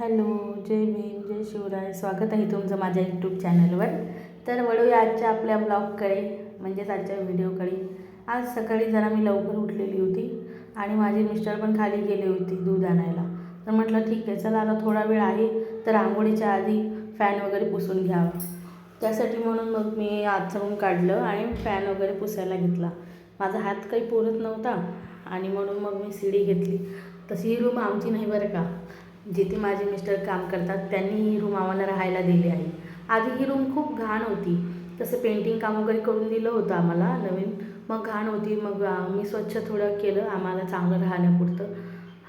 Hello जय भीम जय शिवराय. स्वागत आहे तुमचं माझ्या यूट्यूब चॅनलवर तर वळूया आजच्या आपल्या ब्लॉगकडे म्हणजेच आजच्या व्हिडिओकडे आज सकाळी जरा मी लवकर उठलेली होती आणि माझे मिस्टर पण खाली गेले होते दूध आणायला. तर म्हटलं ठीक आहे चला आता थोडा वेळ आहे तर आंघोळीच्या आधी फॅन वगैरे पुसून घ्यावा. त्यासाठी म्हणून मग मी आचरून काढलं आणि फॅन वगैरे पुसायला घेतला. माझा हात काही पुरत नव्हता आणि म्हणून मग मी शिडी घेतली. तशी ही रूम आमची नाही बरं का. जिथे माझे मिस्टर काम करतात त्यांनी ही रूम आम्हाला राहायला दिली आहे. आधी ही रूम खूप घाण होती. तसं पेंटिंग काम वगैरे करून दिलं होतं आम्हाला नवीन. मग घाण होती मग मी स्वच्छ थोडं केलं आम्हाला चांगलं राहण्यापुरतं.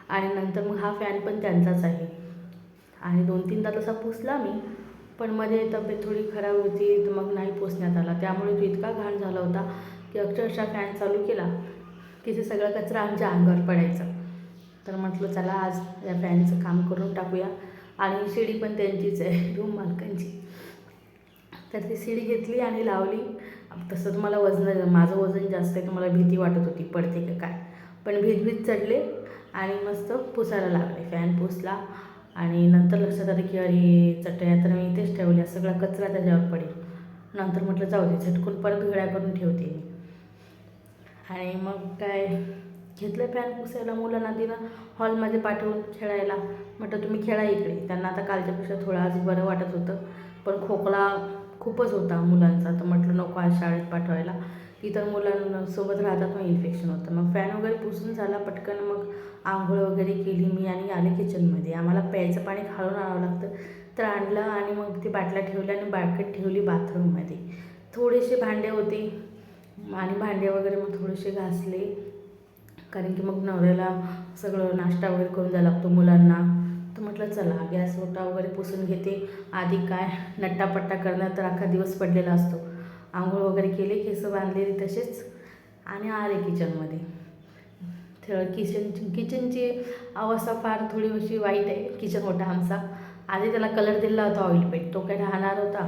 आणि नंतर मग हा फॅन पण त्यांचाच आहे. आणि दोन तीनदा तसा पुसला मी. पण मध्ये तब्येत थोडी खराब होती तर मग नाही पोचण्यात आला. त्यामुळे तो इतका घाण झाला होता की अक्षरशः फॅन चालू केला की ते सगळा कचरा आमच्या अंगावर पडायचा. तर म्हटलं चला आज या फॅनचं काम करून टाकूया. आणि शिडी पण त्यांचीच आहे रूम मालकांची. तर ती शिडी घेतली आणि लावली. तसं मला वजन माझं वजन जास्त आहे तर मला भीती वाटत होती पडते का काय? पण भीत भीत चढले आणि मस्त पुसायला लागले. फॅन पुसला आणि नंतर लक्षात आलं की अरे चटया तर मी इथेच ठेवल्या सगळा कचरा त्याच्यावर पडेल. नंतर म्हटलं जाऊ दे झटकून परत घड्या करून ठेवते मी. आणि मग काय घेतलं फॅन पुसायला मुलांना दिलं हॉलमध्ये पाठवून खेळायला. म्हटलं तुम्ही खेळा इकडे. त्यांना आता कालच्यापेक्षा थोडं आज बरं वाटत होतं. पण खोकला खूपच होता मुलांचा. तर म्हटलं नको आज शाळेत पाठवायला. इतर मुलांसोबत राहतात मग इन्फेक्शन होतं. मग फॅन वगैरे पुसून झाला पटकन. मग आंघोळ वगैरे केली मी आणि आले किचनमध्ये आम्हाला प्यायचं पाणी खाळून आणावं लागतं. तर आणलं आणि मग ती बाटल्या ठेवल्या आणि बाटकेट ठेवली बाथरूममध्ये थोडेसे भांडे होते आणि भांडे वगैरे मग थोडेसे घासले. कारण की मग नवऱ्याला सगळं नाश्ता वगैरे करून द्यावा लागतो मुलांना. तर म्हटलं चला गॅस ओटा वगैरे पुसून घेते. आधी काय नट्टापट्टा करण्यात तर अख्खा दिवस पडलेला असतो. आंघोळ वगैरे केले केस बांधलेली तसेच. आणि आले किचनमध्ये. तर किचन किचनची अवस्था फार थोडी अशी वाईट आहे. किचन ओटा आमचा. आधी त्याला कलर दिला होता ऑइल पेंट तो काय राहणार होता.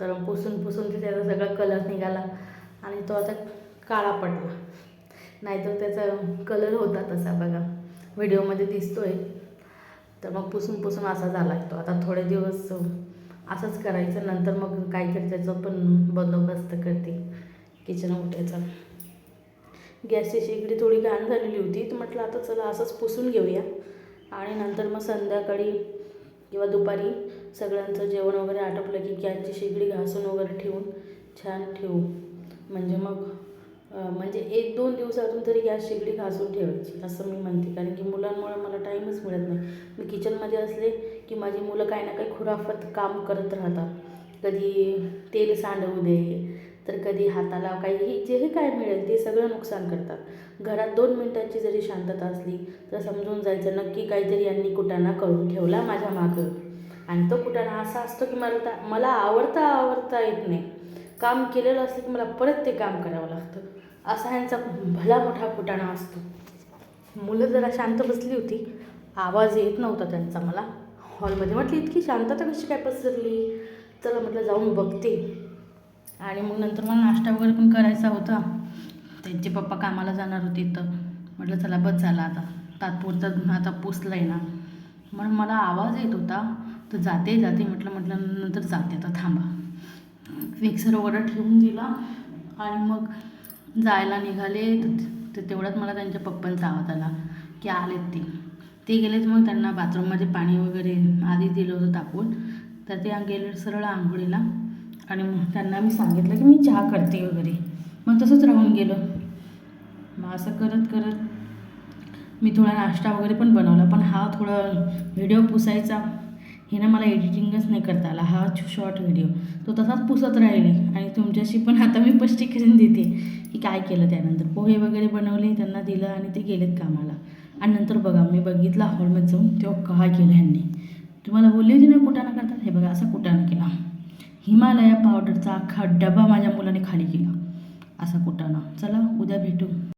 तर पुसून पुसून ते त्याचा सगळा कलर निघाला. आणि तो आता काळा पडला. नाहीतर त्याचा कलर होता तसा बघा. व्हिडिओमध्ये दिसतो आहे तर मग पुसून पुसून असा झाला आहे तो. आता थोडे दिवस असंच करायचं. नंतर मग काहीतरी त्याचं पण बंदोबस्त करते किचन ओट्याचा गॅसची शेगडी थोडी घाण झालेली होती. तर म्हटलं आता चला असंच पुसून घेऊया. आणि नंतर मग संध्याकाळी किंवा दुपारी सगळ्यांचं जेवण वगैरे आटोपलं की गॅसची शेगडी घासून वगैरे ठेवून छान ठेवू. म्हणजे मग म्हणजे एक दोन दिवसातून तरी गॅस शेगडी घासून ठेवायची असं मी म्हणते. कारण की मुलांमुळे मला टाईमच मिळत नाही. मी किचनमध्ये असले की माझी मुलं काही ना काही खुराफत काम करत राहतात. कधी तेल सांडवू दे तर कधी हाताला काही जेही काय मिळेल ते सगळं नुकसान करतात. घरात दोन मिनटांची जरी शांतता असली तर समजून जायचं नक्की काहीतरी यांनी कुटाणा करून ठेवला माझ्या मागं. आणि तो कुटाणा असा असतो की मला ता- मला आवडता आवडता येत नाही. काम केलेलं असलं की मला परत ते काम करावं लागतं. असा ह्यांचा भला मोठा फुटाणा असतो. मुलं जरा शांत बसली होती. आवाज येत नव्हता त्यांचा मला. हॉलमध्ये म्हटलं इतकी शांतता कशी काय पसरली? चला म्हटलं जाऊन बघते. आणि मग नंतर मला नाश्ता वगैरे पण करायचा होता. त्यांचे पप्पा कामाला जाणार होते तर म्हटलं चला बस झाला आता. तात्पुरता आता पोचला आहे ना. म्हणून मला आवाज येत होता तर जाते जाते. म्हटलं म्हटलं नंतर जाते आता थांबा. मिक्सर वगैरे ठेवून दिला. आणि मग जायला निघाले तर तेवढ्यात मला त्यांच्या पप्पांचा आवाज आला की आलेत ते. ते गेलेत मग त्यांना बाथरूममध्ये पाणी वगैरे आधी दिलं होतं टाकून. तर ते गेले सरळ आंघोळीला आणि मग त्यांना मी सांगितलं की मी चहा करते वगैरे. मग तसंच राहून गेलं. मग असं करत करत मी थोडा नाश्ता वगैरे पण बनवला पण हा थोडा व्हिडिओ पुसायचा. हे ना मला एडिटिंगच नाही करता आला. हा शॉर्ट व्हिडिओ तो तसाच पुसत राहिले. आणि तुमच्याशी पण आता मी स्पष्टीकरण देते की काय केलं त्यानंतर. पोहे वगैरे बनवले त्यांना दिलं आणि ते गेलेत कामाला. आणि नंतर बघा मी बघितला हॉलमध्ये जाऊन तेव्हा काय केलं ह्यांनी. तुम्हाला बोलली होती ना कुटाणा करतात? हे बघा असा कुटाणा केला. हिमालया पावडरचा अख्खा डबा माझ्या मुलाने खाली केला. असा कुटाणा चला उद्या भेटू.